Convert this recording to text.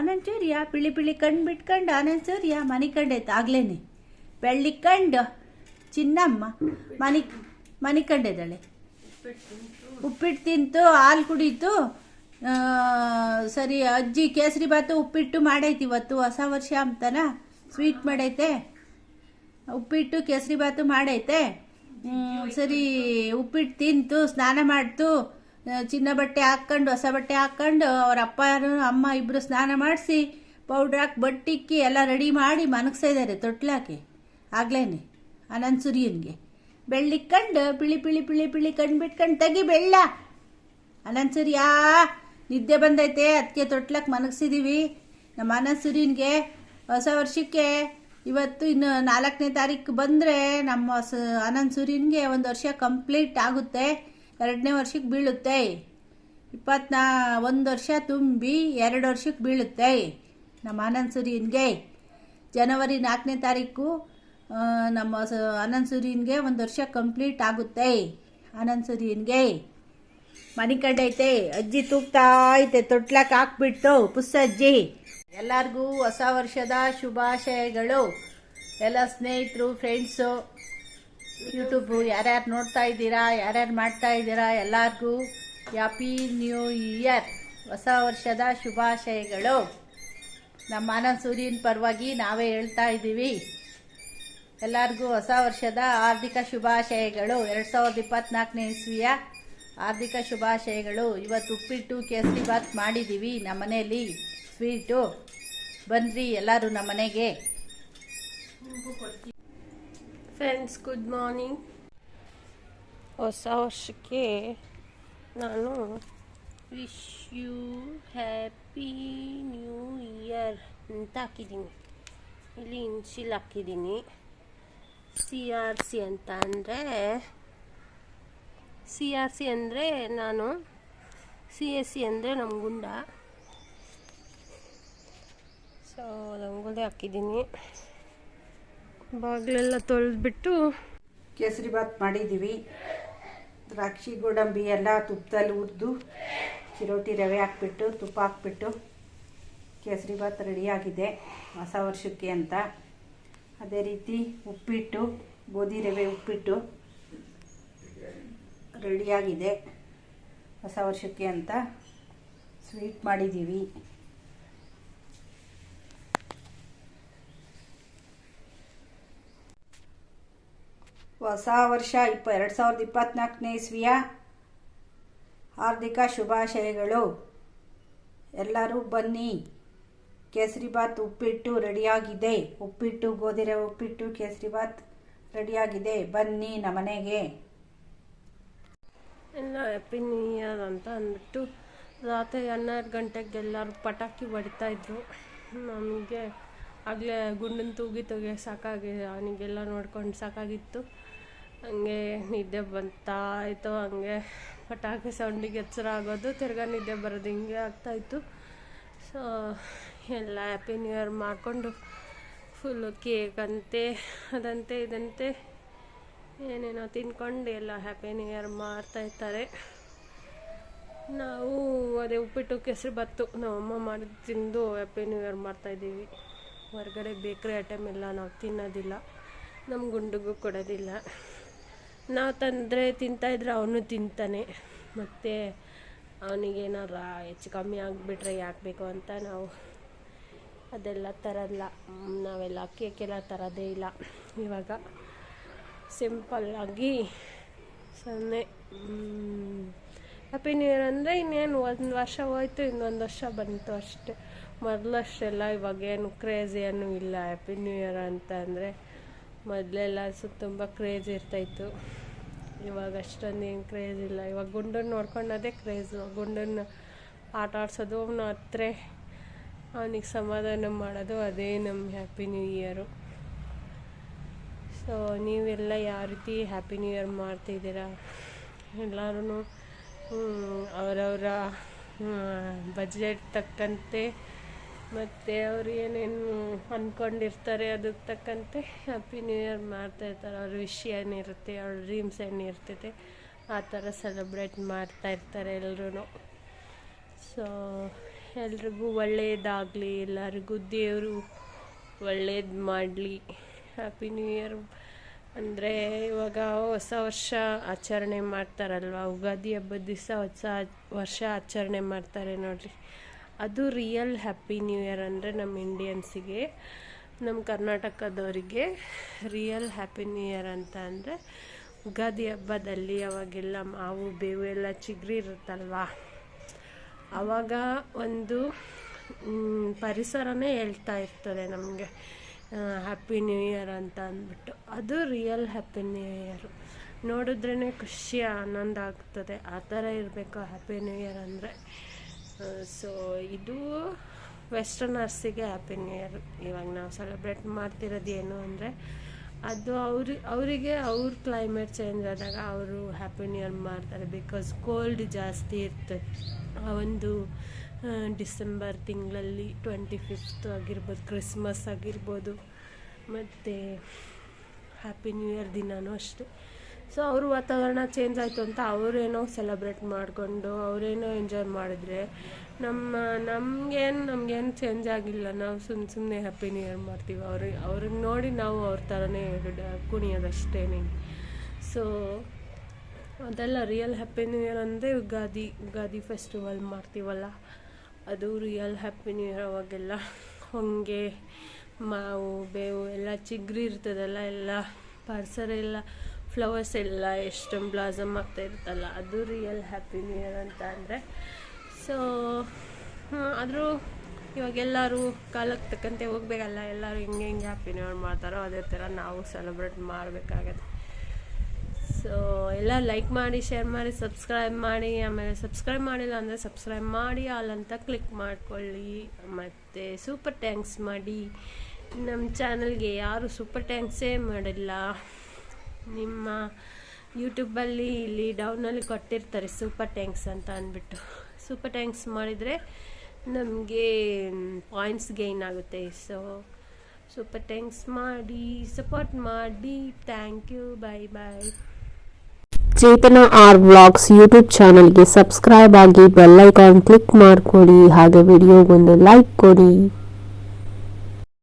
ಆನಂದ್ ಸೂರ್ಯ ಪಿಳಿ ಪಿಳಿ ಕಣ್ಣು ಬಿಟ್ಕೊಂಡು ಆನಂದ್ ಸೂರ್ಯ, ಮನೆ ಕಂಡೈತೆ ಆಗ್ಲೇನೆ ಬೆಳ್ಳಿ ಕಂಡು ಚಿನ್ನಮ್ಮ ಮನೆ ಮನೆ ಕಂಡಿದ್ದಾಳೆ ಉಪ್ಪಿಟ್ಟು ತಿಂತು, ಹಾಲು ಕುಡೀತು ಸರಿ, ಅಜ್ಜಿ ಕೇಸರಿ ಬಾತು ಉಪ್ಪಿಟ್ಟು ಮಾಡೈತಿ ಇವತ್ತು, ಹೊಸ ವರ್ಷ ಅಂತನ, ಸ್ವೀಟ್ ಮಾಡೈತೆ. ಉಪ್ಪಿಟ್ಟು, ಕೇಸರಿ ಬಾತು ಮಾಡೈತೆ. ಸರಿ, ಉಪ್ಪಿಟ್ಟು ತಿಂತು, ಸ್ನಾನ ಮಾಡ್ತು. ಚಿನ್ನ ಬಟ್ಟೆ ಹಾಕ್ಕೊಂಡು, ಹೊಸ ಬಟ್ಟೆ ಹಾಕ್ಕೊಂಡು ಅವ್ರ ಅಪ್ಪ ಅಮ್ಮ ಇಬ್ಬರು ಸ್ನಾನ ಮಾಡಿಸಿ ಪೌಡ್ರ್ ಹಾಕಿ ಬಟ್ಟಿಕ್ಕಿ ಎಲ್ಲ ರೆಡಿ ಮಾಡಿ ಮನಗ್ಸಾ ಇದ್ದಾರೆ ತೊಟ್ಲಾಕಿ ಆಗ್ಲೇನೆ ಅನಂತ್ ಸುರಿಯನ್ಗೆ ಬೆಳ್ಳಿಕ್ಕಂಡು ಪಿಳಿ ಪಿಳಿ ಪಿಳಿ ಪಿಳಿ ಕಣ್ಣು ಬಿಟ್ಕೊಂಡು ತೆಗಿ ಬೆಳ್ಳ. ಅನಂತ್ ಸೂರ್ಯ ನಿದ್ದೆ ಬಂದೈತೆ ಅದಕ್ಕೆ ತೊಟ್ಲಕ್ಕೆ ಮನಗ್ಸಿದ್ದೀವಿ ನಮ್ಮ ಅನಂತ ಸುರಿಯನ್ಗೆ ಹೊಸ ವರ್ಷಕ್ಕೆ ಇವತ್ತು ಇನ್ನು ನಾಲ್ಕನೇ ತಾರೀಕು ಬಂದರೆ ನಮ್ಮ ಅನಂತ್ ಸೂರ್ಯನ್ಗೆ ಒಂದು ವರ್ಷ ಕಂಪ್ಲೀಟ್ ಆಗುತ್ತೆ. ಎರಡನೇ ವರ್ಷಕ್ಕೆ ಬೀಳುತ್ತೆ. ಇಪ್ಪತ್ನಾ, ಒಂದು ವರ್ಷ ತುಂಬಿ ಎರಡು ವರ್ಷಕ್ಕೆ ಬೀಳುತ್ತೆ. ನಮ್ಮ ಆನಂದ್ ಸೂರ್ಯನ್ಗೆ ಜನವರಿ ನಾಲ್ಕನೇ ತಾರೀಕು ನಮ್ಮ ಆನಂದ್ ಸೂರ್ಯನ್ಗೆ ಒಂದು ವರ್ಷ ಕಂಪ್ಲೀಟ್ ಆಗುತ್ತೆ. ಆನಂದ್ ಸೂರ್ಯನ್ಗೆ ಮನೆ ಕಂಡೈತೆ ಅಜ್ಜಿ ತೂಗ್ತಾ ಐತೆ ತೊಟ್ಲಕ್ಕೆ ಹಾಕ್ಬಿಟ್ಟು ಪುಸ್ಸ ಅಜ್ಜಿ ಎಲ್ಲರಿಗೂ ಹೊಸ ವರ್ಷದ ಶುಭಾಶಯಗಳು. ಎಲ್ಲ ಸ್ನೇಹಿತರು ಫ್ರೆಂಡ್ಸು ಯೂಟ್ಯೂಬು ಯಾರ್ಯಾರು ನೋಡ್ತಾ ಇದ್ದೀರಾ, ಯಾರ್ಯಾರು ಮಾಡ್ತಾ ಇದ್ದೀರಾ, ಎಲ್ಲರಿಗೂ ಹ್ಯಾಪಿ ನ್ಯೂ ಇಯರ್ ಹೊಸ ವರ್ಷದ ಶುಭಾಶಯಗಳು. ನಮ್ಮ ಆನಂದ್ ಸೂರ್ಯನ ಪರವಾಗಿ ನಾವೇ ಹೇಳ್ತಾ ಇದ್ದೀವಿ. ಎಲ್ಲರಿಗೂ ಹೊಸ ವರ್ಷದ ಆರ್ಥಿಕ ಶುಭಾಶಯಗಳು. ಎರಡು ಸಾವಿರದ ಇಪ್ಪತ್ನಾಲ್ಕನೇ ಇಸ್ವಿಯ ಆರ್ಥಿಕ ಶುಭಾಶಯಗಳು. ಇವತ್ತು ಉಪ್ಪಿಟ್ಟು, ಕೇಸರಿ ಬಾತ್ ಮಾಡಿದ್ದೀವಿ ನಮ್ಮ ಮನೆಯಲ್ಲಿ ಸ್ವೀಟು. ಬನ್ನಿರಿ ಎಲ್ಲರೂ ನಮ್ಮ ಮನೆಗೆ ಫ್ರೆಂಡ್ಸ್ ಗುಡ್ ಮಾರ್ನಿಂಗ್ ಹೊಸ ವರ್ಷಕ್ಕೆ ನಾನು wish you happy new year ಅಂತ ಹಾಕಿದ್ದೀನಿ. ಇಲ್ಲಿ ಇನ್ಶಿಲ್ ಹಾಕಿದ್ದೀನಿ. ಸಿ ಆರ್ ಸಿ ಅಂತ ಅಂದರೆ ಸಿ ಆರ್ ಸಿ ಅಂದರೆ ನಾನು ಸಿ ಎಸ್ ಸಿ ಅಂದರೆ ನಮ್ಮ ಗುಂಡ. ಸೊ ರಂಗೋಲಿ ಹಾಕಿದ್ದೀನಿ. ಬಾಗಿಲೆಲ್ಲ ತೊಳೆದ್ಬಿಟ್ಟು ಕೇಸರಿ ಬಾತ್ ಮಾಡಿದ್ದೀವಿ. ದ್ರಾಕ್ಷಿ, ಗೋಡಂಬಿ ಎಲ್ಲ ತುಪ್ಪದಲ್ಲಿ ಹುರಿದು ಚಿರೋಟಿ ರವೆ ಹಾಕ್ಬಿಟ್ಟು, ತುಪ್ಪ ಹಾಕ್ಬಿಟ್ಟು ಕೇಸರಿ ಬಾತ್ ರೆಡಿಯಾಗಿದೆ ಹೊಸ ವರ್ಷಕ್ಕೆ ಅಂತ. ಅದೇ ರೀತಿ ಉಪ್ಪಿಟ್ಟು, ಗೋಧಿ ರವೆ ಉಪ್ಪಿಟ್ಟು ರೆಡಿಯಾಗಿದೆ ಹೊಸ ವರ್ಷಕ್ಕೆ ಅಂತ ಸ್ವೀಟ್ ಮಾಡಿದ್ದೀವಿ. ಹೊಸ ವರ್ಷ ಇಪ್ಪ, ಎರಡು ಸಾವಿರದ ಇಪ್ಪತ್ತ್ನಾಲ್ಕನೇ ಇಸ್ವಿಯ ಹಾರ್ದಿಕ ಶುಭಾಶಯಗಳು. ಎಲ್ಲರೂ ಬನ್ನಿ. ಕೇಸರಿ ಬಾತ್ ಉಪ್ಪಿಟ್ಟು ರೆಡಿಯಾಗಿದೆ. ಉಪ್ಪಿಟ್ಟು ಗೋಧಿ ರವೆ ಉಪ್ಪಿಟ್ಟು, ಕೇಸರಿ ಬಾತ್ ರೆಡಿಯಾಗಿದೆ. ಬನ್ನಿ ನಮ್ಮನೆಗೆ. ಎಲ್ಲ ಹ್ಯಾಪಿ ನ್ಯೂ ಇಯರ್ ಅಂತ ಅಂದ್ಬಿಟ್ಟು ರಾತ್ರಿ ಹನ್ನೆರಡು ಗಂಟೆಗೆ ಎಲ್ಲರೂ ಪಟಾಕಿ ಹೊಡಿತಾ ಇದ್ರು. ನಮಗೆ ಆಗಲೇ ಗುಂಡನ್ನು ತೂಗಿ ತೂಗಿ ಸಾಕಾಗಿ, ಅವನಿಗೆಲ್ಲ ನೋಡ್ಕೊಂಡು ಸಾಕಾಗಿತ್ತು. ಹಂಗೆ ನಿದ್ದೆ ಬಂತಾ ಇತ್ತು ಹಂಗೆ ಪಟಾಕಿ ಸೌಂಡಿಗೆ ಎಚ್ಚರ ಆಗೋದು, ತಿರ್ಗಾ ನಿದ್ದೆ ಬರೋದು, ಹಿಂಗೆ ಆಗ್ತಾಯಿತ್ತು ಸೊ ಎಲ್ಲ ಹ್ಯಾಪಿ ನ್ಯೂ ಇಯರ್ ಮಾಡಿಕೊಂಡು ಫುಲ್ಲು ಕೇಕ್ ಅಂತೆ, ಅದಂತೆ, ಇದಂತೆ, ಏನೇನೋ ತಿನ್ಕೊಂಡು ಎಲ್ಲ ಹ್ಯಾಪಿ ನ್ಯೂ ಇಯರ್ ಮಾಡ್ತಾ ಇರ್ತಾರೆ ನಾವು ಅದೇ ಉಪ್ಪಿಟ್ಟು, ಕೆಸರು ಬತ್ತು ನಮ್ಮಮ್ಮ ಮಾಡಿ ತಿಂದು ಹ್ಯಾಪಿ ನ್ಯೂ ಇಯರ್ ಮಾಡ್ತಾಯಿದ್ದೀವಿ ಹೊರಗಡೆ ಬೇಕ್ರಿ ಐಟಮ್ ಎಲ್ಲ ನಾವು ತಿನ್ನೋದಿಲ್ಲ ನಮ್ಮ ಗುಂಡಿಗೂ ಕೊಡೋದಿಲ್ಲ. ನಾವು ತಂದರೆ ತಿಂತಾಯಿದ್ರೆ ಅವನು ತಿಂತಾನೆ. ಮತ್ತು ಅವನಿಗೇನಾರ ಹೆಚ್ಚು ಕಮ್ಮಿ ಆಗಿಬಿಟ್ರೆ ಯಾಕೆ ಬೇಕು ಅಂತ ನಾವು ಅದೆಲ್ಲ ತರಲ್ಲ. ನಾವೆಲ್ಲ ಕೇಕೆಲ್ಲ ತರೋದೇ ಇಲ್ಲ. ಇವಾಗ ಸಿಂಪಲ್ಲಾಗಿ ಸೊನ್ನೆ. ಹ್ಯಾಪಿ ನ್ಯೂ ಇಯರ್ ಅಂದರೆ ಇನ್ನೇನು ಒಂದು ವರ್ಷ ಹೋಯ್ತು, ಇನ್ನೊಂದು ವರ್ಷ ಬಂತು ಅಷ್ಟೇ. ಮೊದಲಷ್ಟೆಲ್ಲ ಇವಾಗೇನು ಕ್ರೇಜ್ ಏನೂ ಇಲ್ಲ. ಹ್ಯಾಪಿ ನ್ಯೂ ಇಯರ್ ಅಂತ ಅಂದರೆ ಮೊದಲೆಲ್ಲ ಸು ತುಂಬ ಕ್ರೇಜ್ ಇರ್ತಾಯಿತ್ತು. ಇವಾಗ ಅಷ್ಟೊಂದು ಏನು ಕ್ರೇಜ್ ಇಲ್ಲ. ಇವಾಗ ಗುಂಡನ್ನು ನೋಡ್ಕೊಳ್ಳೋದೇ ಕ್ರೇಜು ಗುಂಡನ್ನು ಆಟ ಆಡ್ಸೋದು ಅವನು ಹತ್ರ. ಅವನಿಗೆ ಸಮಾಧಾನ ಮಾಡೋದು ಅದೇ ನಮ್ಮ ಹ್ಯಾಪಿ ನ್ಯೂ ಇಯರು ಸೊ ನೀವೆಲ್ಲ ಯಾವ ರೀತಿ ಹ್ಯಾಪಿ ನ್ಯೂ ಇಯರ್ ಮಾಡ್ತಿದ್ದೀರಾ? ಎಲ್ಲರೂ ಅವರವರ ಬಜೆಟ್ ತಕ್ಕಂತೆ ಮತ್ತು ಅವ್ರು ಏನೇನು ಅಂದ್ಕೊಂಡಿರ್ತಾರೆ ಅದಕ್ಕೆ ತಕ್ಕಂತೆ ಹ್ಯಾಪಿ ನ್ಯೂ ಇಯರ್ ಮಾಡ್ತಾಯಿರ್ತಾರೆ ಅವ್ರ ವಿಷ್ ಏನಿರುತ್ತೆ, ಅವ್ರ ಡ್ರೀಮ್ಸ್ ಏನಿರ್ತೈತೆ, ಆ ಥರ ಸೆಲೆಬ್ರೇಟ್ ಮಾಡ್ತಾ ಇರ್ತಾರೆ ಎಲ್ಲರೂ ಸೊ ಎಲ್ರಿಗೂ ಒಳ್ಳೆಯದಾಗಲಿ ಎಲ್ಲರಿಗೂ ದೇವರು ಒಳ್ಳೇದು ಮಾಡಲಿ. ಹ್ಯಾಪಿ ನ್ಯೂ ಇಯರ್ ಅಂದರೆ ಇವಾಗ ಹೊಸ ವರ್ಷ ಆಚರಣೆ ಮಾಡ್ತಾರಲ್ವ? ಯುಗಾದಿ ಹಬ್ಬದ ದಿವಸ ಹೊಸ ವರ್ಷ ಆಚರಣೆ ಮಾಡ್ತಾರೆ ನೋಡ್ರಿ. ಅದು ರಿಯಲ್ ಹ್ಯಾಪಿ ನ್ಯೂ ಇಯರ್ ಅಂದರೆ ನಮ್ಮ ಇಂಡಿಯನ್ಸಿಗೆ ನಮ್ಮ ಕರ್ನಾಟಕದವರಿಗೆ ರಿಯಲ್ ಹ್ಯಾಪಿ ನ್ಯೂ ಇಯರ್ ಅಂತ ಅಂದರೆ ಯುಗಾದಿ ಹಬ್ಬದಲ್ಲಿ ಅವಾಗೆಲ್ಲ ಮಾವು, ಬೇವು ಎಲ್ಲ ಚಿಗ್ರಿ ಇರುತ್ತಲ್ವಾ? ಆವಾಗ ಒಂದು ಪರಿಸರನೇ ಹೇಳ್ತಾ ಇರ್ತದೆ ನಮಗೆ ಹ್ಯಾಪಿ ನ್ಯೂ ಇಯರ್ ಅಂತ ಅಂದ್ಬಿಟ್ಟು. ಅದು ರಿಯಲ್ ಹ್ಯಾಪಿ ನ್ಯೂ ಇಯರು ನೋಡಿದ್ರೇ ಖುಷಿ, ಆನಂದ ಆಗ್ತದೆ. ಆ ಥರ ಇರಬೇಕು ಹ್ಯಾಪಿ ನ್ಯೂ ಇಯರ್ ಅಂದರೆ. ಸೊ ಇದು ವೆಸ್ಟರ್ನರ್ಸಿಗೆ ಹ್ಯಾಪಿ ನ್ಯೂ ಇಯರ್ ಇವಾಗ ನಾವು ಸೆಲೆಬ್ರೇಟ್ ಮಾಡ್ತಿರೋದು ಏನು ಅಂದರೆ, ಅದು ಅವ್ರಿ, ಅವರಿಗೆ ಅವ್ರ ಕ್ಲೈಮೇಟ್ ಚೇಂಜ್ ಆದಾಗ ಅವರು ಹ್ಯಾಪಿ ನ್ಯೂ ಇಯರ್ ಮಾಡ್ತಾರೆ. ಬಿಕಾಸ್ ಕೋಲ್ಡ್ ಜಾಸ್ತಿ ಇರ್ತದೆ. ಆ ಒಂದು ಡಿಸೆಂಬರ್ ತಿಂಗಳಲ್ಲಿ ಟ್ವೆಂಟಿ ಫಿಫ್ತ್ ಆಗಿರ್ಬೋದು ಕ್ರಿಸ್ಮಸ್ ಆಗಿರ್ಬೋದು. ಮತ್ತು ಹ್ಯಾಪಿ ನ್ಯೂ ಇಯರ್ ದಿನವೂ ಅಷ್ಟೇ. ಸೊ ಅವರು ವಾತಾವರಣ ಚೇಂಜ್ ಆಯಿತು ಅಂತ ಅವರೇನೋ ಸೆಲೆಬ್ರೇಟ್ ಮಾಡಿಕೊಂಡು ಅವರೇನೋ ಎಂಜಾಯ್ ಮಾಡಿದ್ರೆ ನಮ್ಮ, ನಮಗೇನು ನಮಗೇನು ಚೇಂಜ್ ಆಗಿಲ್ಲ. ನಾವು ಸುಮ್ಮ ಸುಮ್ಮನೆ ಹ್ಯಾಪಿ ನ್ಯೂ ಇಯರ್ ಮಾಡ್ತೀವಿ. ಅವ್ರಿಗೆ ಅವ್ರಿಗೆ ನೋಡಿ ನಾವು ಅವ್ರ ಥರನೇ ಕುಣಿಯೋದಷ್ಟೇ ಸೊ ಅದೆಲ್ಲ ರಿಯಲ್ ಹ್ಯಾಪಿ ನ್ಯೂ ಇಯರ್ ಅಂದರೆ ಯುಗಾದಿ ಯುಗಾದಿ ಫೆಸ್ಟಿವಲ್ ಮಾಡ್ತೀವಲ್ಲ? ಅದು ರಿಯಲ್ ಹ್ಯಾಪಿ ನ್ಯೂ ಇಯರ್ ಅವಾಗೆಲ್ಲ. ಹೊಂಗೆ, ಮಾವು, ಬೇವು ಎಲ್ಲ ಚಿಗ್ರಿ ಇರ್ತದಲ್ಲ, ಎಲ್ಲ ಪರಿಸರ ಎಲ್ಲ ಫ್ಲವರ್ಸ್ ಎಲ್ಲ ಎಷ್ಟು ಬ್ಲಾಸಮ್ ಆಗ್ತಾ ಇರುತ್ತಲ್ಲ, ಅದು ರಿಯಲ್ ಹ್ಯಾಪಿ ನ್ಯೂ ಇಯರ್ ಅಂತ ಅಂದರೆ. ಸೊ ಆದರೂ ಇವಾಗ ಎಲ್ಲರೂ ಕಾಲಕ್ಕೆ ತಕ್ಕಂತೆ ಹೋಗ್ಬೇಕಲ್ಲ, ಎಲ್ಲರೂ ಹಿಂಗೆ ಹಿಂಗೆ ಹ್ಯಾಪಿ ನ್ಯೂ ಇಯರ್ ಮಾಡ್ತಾರೋ ಅದೇ ಥರ ನಾವು ಸೆಲೆಬ್ರೇಟ್ ಮಾಡಬೇಕಾಗತ್ತೆ. ಸೊ ಎಲ್ಲ ಲೈಕ್ ಮಾಡಿ ಶೇರ್ ಮಾಡಿ ಸಬ್ಸ್ಕ್ರೈಬ್ ಮಾಡಿ, ಆಮೇಲೆ ಸಬ್ಸ್ಕ್ರೈಬ್ ಮಾಡಿಲ್ಲ ಅಂದರೆ ಸಬ್ಸ್ಕ್ರೈಬ್ ಮಾಡಿ ಅಲ್ಲಂತ ಕ್ಲಿಕ್ ಮಾಡ್ಕೊಳ್ಳಿ. ಮತ್ತು ಸೂಪರ್ ಟ್ಯಾಂಕ್ಸ್ ಮಾಡಿ. ನಮ್ಮ ಚಾನಲ್ಗೆ ಯಾರು ಸೂಪರ್ ಟ್ಯಾಂಕ್ಸೇ ಮಾಡಿಲ್ಲ. ನಿಮ್ಮ ಯೂಟ್ಯೂಬಲ್ಲಿ ಇಲ್ಲಿ ಡೌನಲ್ಲಿ ಕೊಟ್ಟಿರ್ತಾರೆ ಸೂಪರ್ ಟ್ಯಾಂಕ್ಸ್ ಅಂತ ಅಂದ್ಬಿಟ್ಟು. ಸೂಪರ್ ಟ್ಯಾಂಕ್ಸ್ ಮಾಡಿದರೆ ನಮಗೆ ಪಾಯಿಂಟ್ಸ್ ಗೈನ್ ಆಗುತ್ತೆ. ಸೊ ಸೂಪರ್ ಟ್ಯಾಂಕ್ಸ್ ಮಾಡಿ ಸಪೋರ್ಟ್ ಮಾಡಿ. Thank you bye bye Chetana R vlogs YouTube ಚಾನಲ್ಗೆ ಸಬ್ಸ್ಕ್ರೈಬ್ ಆಗಿ ಬೆಲ್ಲೈಕಾನ್ ಕ್ಲಿಕ್ ಮಾಡಿಕೊಡಿ. ಹಾಗೆ ವಿಡಿಯೋಗೊಂದು ಲೈಕ್ ಕೊಡಿ.